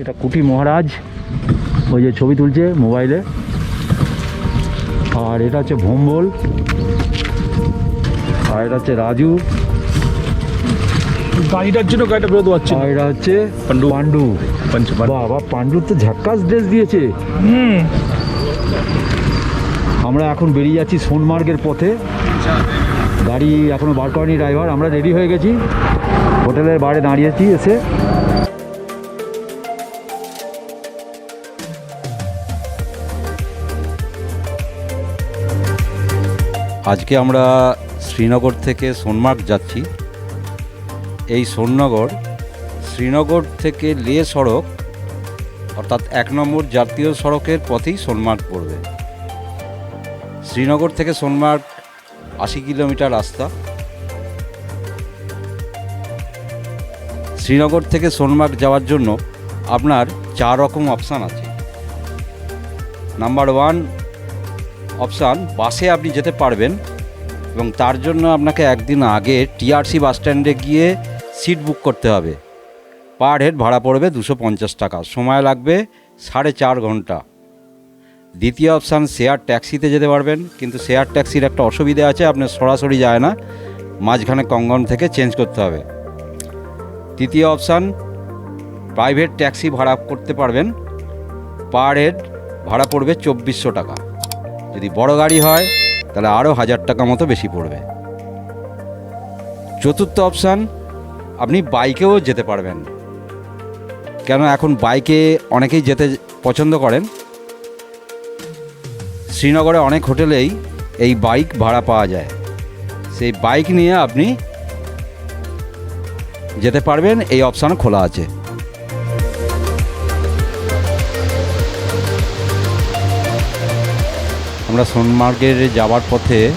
এটা কুটি মহারাজ। ওই যে ছবি তুলছে মোবাইলে। আর এটা হচ্ছে ভোম্বল। আর এটা হচ্ছে রাজু। গাড়িটার জন্য গাড়িটা বেরোতে পারছি আর এটা হচ্ছে। পাণ্ডু। বাবা পাণ্ডুর তো ঝাক্কাস ড্রেস দিয়েছে। হুম। আমরা এখন বেরিয়ে যাচ্ছি সোনমার্গের পথে। গাড়ি এখনও বার করেনি ড্রাইভার। আমরা রেডি হয়ে গেছি। হোটেলের বাইরে দাঁড়িয়েছি এসে। আজকে আমরা শ্রীনগর থেকে সোনমার্গ যাচ্ছি। এই সোননগর শ্রীনগর থেকে লে সড়ক, অর্থাৎ এক নম্বর জাতীয় সড়কের পথেই সোনমার্গ পড়বে। শ্রীনগর থেকে সোনমার্গ আশি কিলোমিটার রাস্তা। শ্রীনগর থেকে সোনমার্গ যাওয়ার জন্য আপনার চার রকম অপশান আছে। নাম্বার ওয়ান অপশান, বাসে আপনি যেতে পারবেন এবং তার জন্য আপনাকে একদিন আগে টিআরসি বাস স্ট্যান্ডে গিয়ে সিট বুক করতে হবে। পার হেড ভাড়া পড়বে দুশো পঞ্চাশ টাকা, সময় লাগবে সাড়ে চার ঘণ্টা। দ্বিতীয় অপশান, শেয়ার ট্যাক্সিতে যেতে পারবেন, কিন্তু শেয়ার ট্যাক্সির একটা অসুবিধা আছে আপনার সরাসরি যায় না, মাঝখানে কঙ্গন থেকে চেঞ্জ করতে হবে। তৃতীয় অপশান, প্রাইভেট ট্যাক্সি ভাড়া করতে পারবেন, পার হেড ভাড়া পড়বে চব্বিশশো টাকা। যদি বড় গাড়ি হয়, তাহলে আরও হাজার টাকা মতো বেশি পড়বে। চতুর্থ অপশান, আপনি বাইকেও যেতে পারবেন। কেন এখন বাইকে অনেকেই যেতে পছন্দ করেন? শ্রীনগরে অনেক হোটেলেই এই বাইক ভাড়া পাওয়া যায়। সেই বাইক নিয়ে আপনি যেতে পারবেন, এই অপশান খোলা আছে। আমরা সোনমার্গের যাওয়ার পথে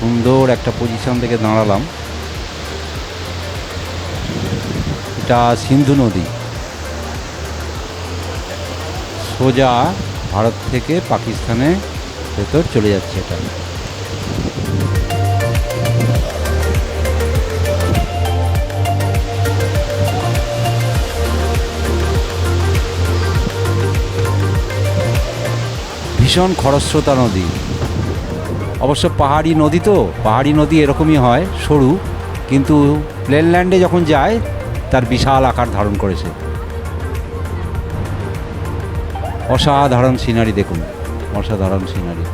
সুন্দর একটা পজিশন থেকে দাঁড়ালাম। এটা সিন্ধু নদী। সোজা ভারত থেকে পাকিস্তানে ভেতর চলে যাচ্ছে এটা। ভীষণ খরস্রোতা নদী। অবশ্য পাহাড়ি নদী তো, পাহাড়ি নদী এরকমই হয়, সরু, কিন্তু প্লেনল্যান্ডে যখন যায়, তার বিশাল আকার ধারণ করেছে। অসাধারণ সিনারি দেখুন, অসাধারণ সিনারি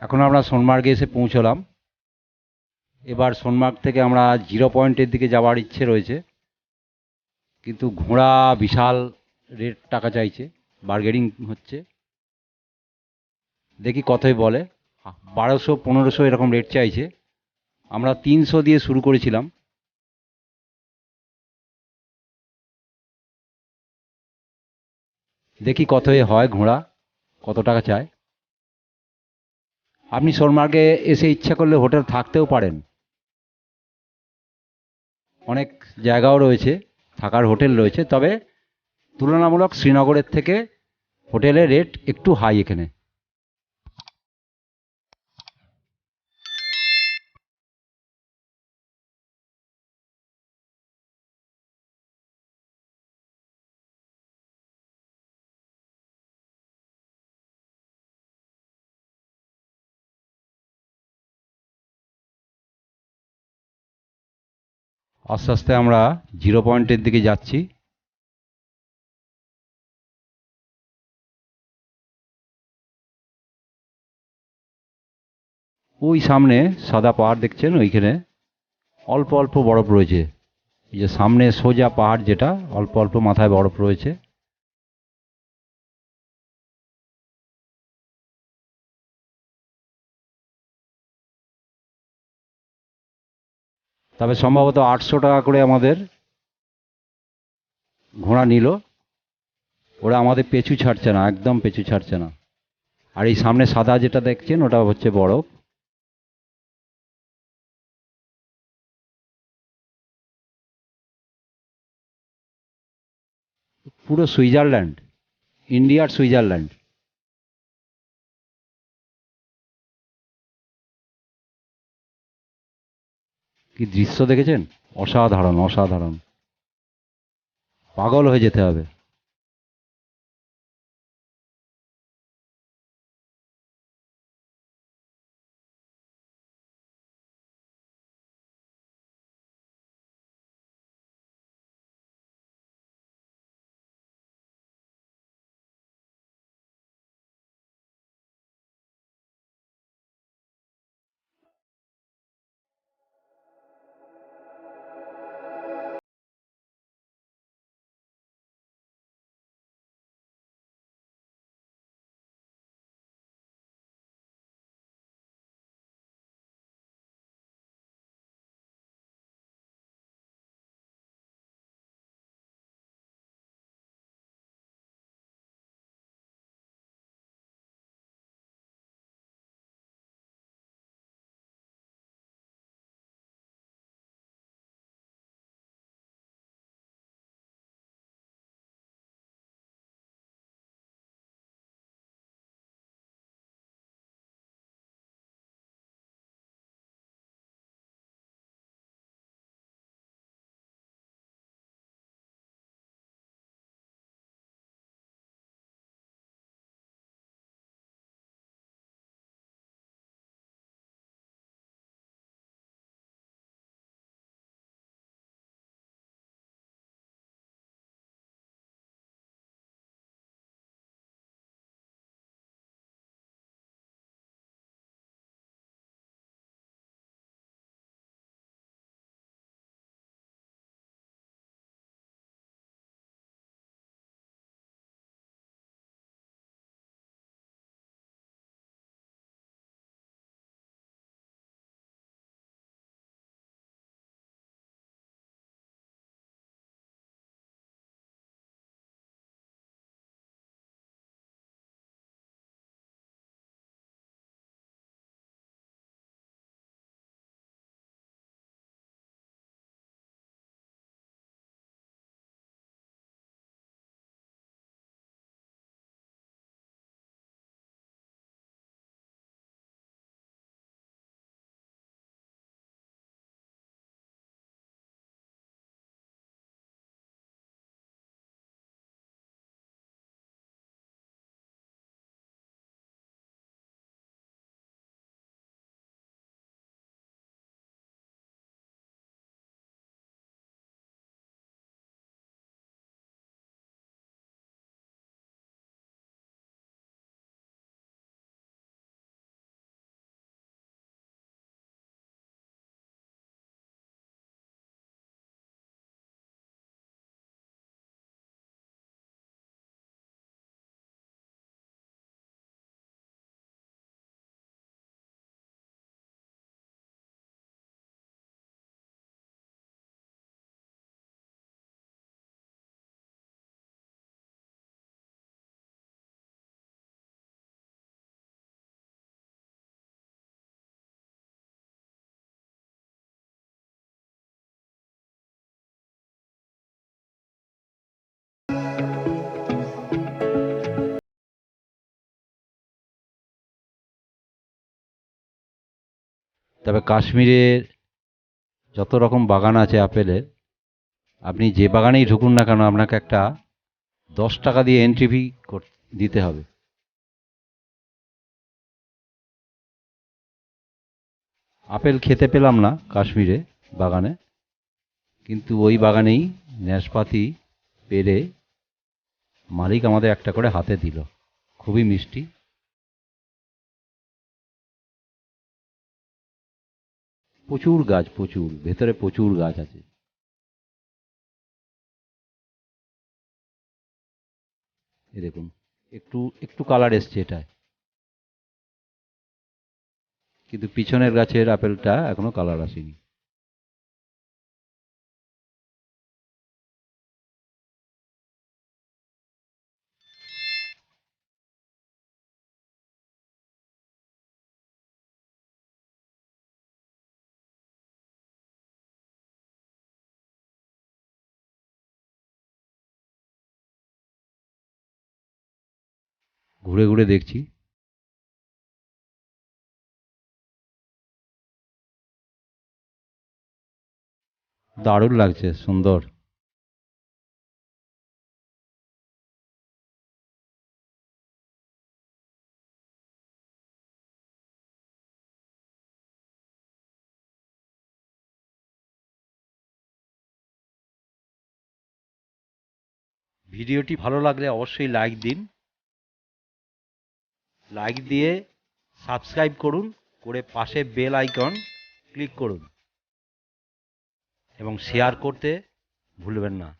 এখন আমরা সোনমার্গে এসে পৌঁছলাম। এবার সোনমার্গ থেকে আমরা জিরো পয়েন্টের দিকে যাওয়ার ইচ্ছে রয়েছে। কিন্তু ঘোড়া বিশাল রেট টাকা চাইছে, বার্গেনিং হচ্ছে। দেখি কতই বলে। বারোশো, পনেরোশো এরকম রেট চাইছে। আমরা তিনশো দিয়ে শুরু করেছিলাম। দেখি কতই হয় ঘোড়া, কত টাকা চায়। আপনি সোনমার্গে এসে ইচ্ছা করলে হোটেল থাকতেও পারেন। অনেক জায়গাও রয়েছে, থাকার হোটেল রয়েছে, তবে তুলনামূলক শ্রীনগরের থেকে হোটেলের রেট একটু হাই এখানে। আস্তে আস্তে আমরা জিরো পয়েন্টের দিকে যাচ্ছি। ওই সামনে সাদা পাহাড় দেখছেন ওইখানে? অল্প অল্প বরফ রয়েছে। যে সামনে সোজা পাহাড় যেটা, অল্প অল্প মাথায় বরফ রয়েছে। তবে সম্ভবত আটশো টাকা করে আমাদের ঘোড়া নিল। ওরা আমাদের পেছু ছাড়ছে না, একদম পেছু ছাড়ছে না। আর এই সামনে সাদা যেটা দেখছেন, ওটা হচ্ছে বরফ। পুরো সুইজারল্যান্ড, ইন্ডিয়ার সুইজারল্যান্ড। কি দৃশ্য দেখেছেন? অসাধারণ অসাধারণ। পাগল হয়ে যেতে হবে। তবে কাশ্মীরের যত রকম বাগান আছে আপেলের, আপনি যে বাগানেই ঢুকুন না কেন, আপনাকে একটা দশ টাকা দিয়ে এন্ট্রি ফি দিতে হবে। আপেল খেতে পেলাম না কাশ্মীরে বাগানে, কিন্তু ওই বাগানেই ন্যাসপাতি পেরে মালিক আমাদের একটা করে হাতে দিল। খুবই মিষ্টি। প্রচুর গাছ, প্রচুর, ভেতরে প্রচুর গাছ আছে। দেখুন, একটু একটু কালার এসছে এটায়। কিন্তু পিছনের গাছের আপেলটা এখনও কালার আসেনি। ঘুরে ঘুরে দেখছি। দারুণ লাগছে সুন্দর। ভিডিওটি ভালো লাগলে অবশ্যই লাইক দিন। লাইক দিয়ে সাবস্ক্রাইব করুন, করে পাশে বেল আইকন ক্লিক করুন। এবং শেয়ার করতে ভুলবেন না।